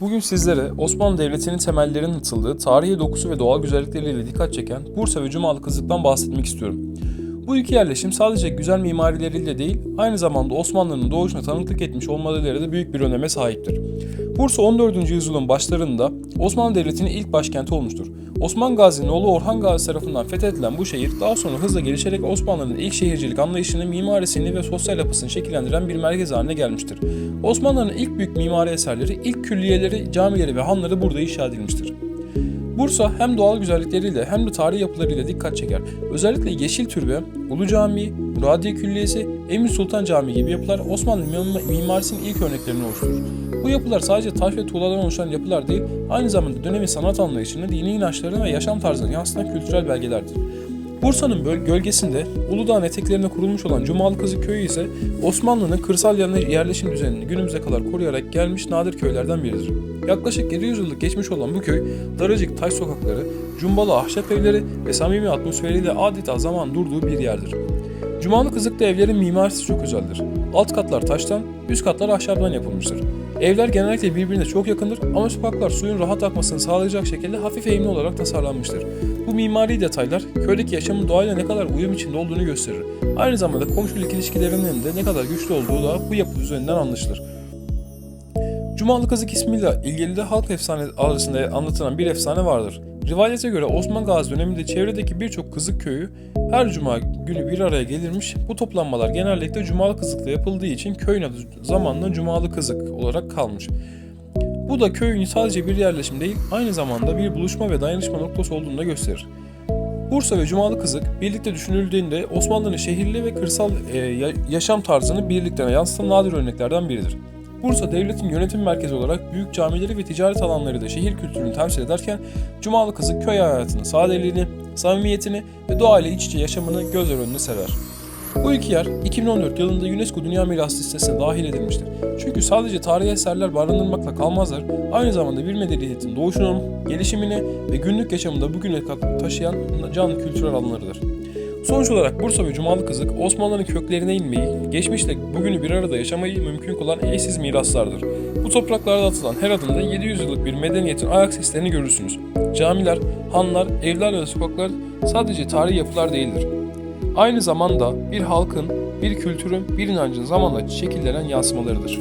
Bugün sizlere Osmanlı Devleti'nin temellerinin atıldığı tarihi dokusu ve doğal güzellikleriyle dikkat çeken Bursa ve Cumalı Kızık'tan bahsetmek istiyorum. Bu iki yerleşim sadece güzel mimarileriyle değil, aynı zamanda Osmanlı'nın doğuşuna tanıklık etmiş olmaları da büyük bir öneme sahiptir. Bursa 14. yüzyılın başlarında Osmanlı Devleti'nin ilk başkenti olmuştur. Osman Gazi'nin oğlu Orhan Gazi tarafından fethedilen bu şehir daha sonra hızla gelişerek Osmanlı'nın ilk şehircilik anlayışını, mimarisini ve sosyal yapısını şekillendiren bir merkez haline gelmiştir. Osmanlı'nın ilk büyük mimari eserleri, ilk külliyeleri, camileri ve hanları burada inşa edilmiştir. Bursa hem doğal güzellikleriyle hem de tarihi yapılarıyla dikkat çeker. Özellikle Yeşil Türbe, Ulu Camii, Muradiye Külliyesi, Emir Sultan Camii gibi yapılar Osmanlı mim- mimarisinin ilk örneklerini oluşturur. Bu yapılar sadece taş ve tuğladan oluşan yapılar değil, aynı zamanda dönemin sanat anlayışını, dini inançlarını ve yaşam tarzını yansıtan kültürel belgelerdir. Bursa'nın gölgesinde Uludağ'ın eteklerine kurulmuş olan Cumalı Kızı Köyü ise Osmanlı'nın kırsal yerle- yerleşim düzenini günümüze kadar koruyarak gelmiş nadir köylerden biridir. Yaklaşık 700 yıllık geçmiş olan bu köy, daracık taş sokakları, cumbalı ahşap evleri ve samimi atmosferiyle adeta zaman durduğu bir yerdir. Cumalı Kızık'ta evlerin mimarisi çok özeldir. Alt katlar taştan, üst katlar ahşaptan yapılmıştır. Evler genellikle birbirine çok yakındır ama sokaklar suyun rahat akmasını sağlayacak şekilde hafif eğimli olarak tasarlanmıştır. Bu mimari detaylar köydeki yaşamın doğayla ne kadar uyum içinde olduğunu gösterir. Aynı zamanda komşuluk ilişkilerinin de ne kadar güçlü olduğu da bu yapı üzerinden anlaşılır. Cumalı Kazık ismiyle ilgili de halk efsane arasında anlatılan bir efsane vardır. Rivayete göre Osman Gazi döneminde çevredeki birçok kızık köyü her cuma günü bir araya gelirmiş. Bu toplanmalar genellikle Cumalı Kızık'ta yapıldığı için köyün adı zamanla Cumalı Kızık olarak kalmış. Bu da köyün sadece bir yerleşim değil, aynı zamanda bir buluşma ve dayanışma noktası olduğunu da gösterir. Bursa ve Cumalı Kızık birlikte düşünüldüğünde Osmanlı'nın şehirli ve kırsal e, ya- yaşam tarzını birlikte yansıtan nadir örneklerden biridir. Bursa devletin yönetim merkezi olarak büyük camileri ve ticaret alanları da şehir kültürünü temsil ederken Cumalı Kızık köy hayatını, sadeliğini, samimiyetini ve doğayla iç içe yaşamını gözler önüne serer. Bu iki yer 2014 yılında UNESCO Dünya Mirası listesine dahil edilmiştir. Çünkü sadece tarihi eserler barındırmakla kalmazlar, aynı zamanda bir medeniyetin doğuşunu, gelişimini ve günlük yaşamında bugüne kadar taşıyan canlı kültürel alanlarıdır. Sonuç olarak Bursa ve Cumalı Kızık, Osmanlı'nın köklerine inmeyi, geçmişle bugünü bir arada yaşamayı mümkün kılan eşsiz miraslardır. Bu topraklarda atılan her adımda 700 yıllık bir medeniyetin ayak seslerini görürsünüz. Camiler, hanlar, evler ve sokaklar sadece tarihi yapılar değildir. Aynı zamanda bir halkın, bir kültürün, bir inancın zamanla şekillenen yansımalarıdır.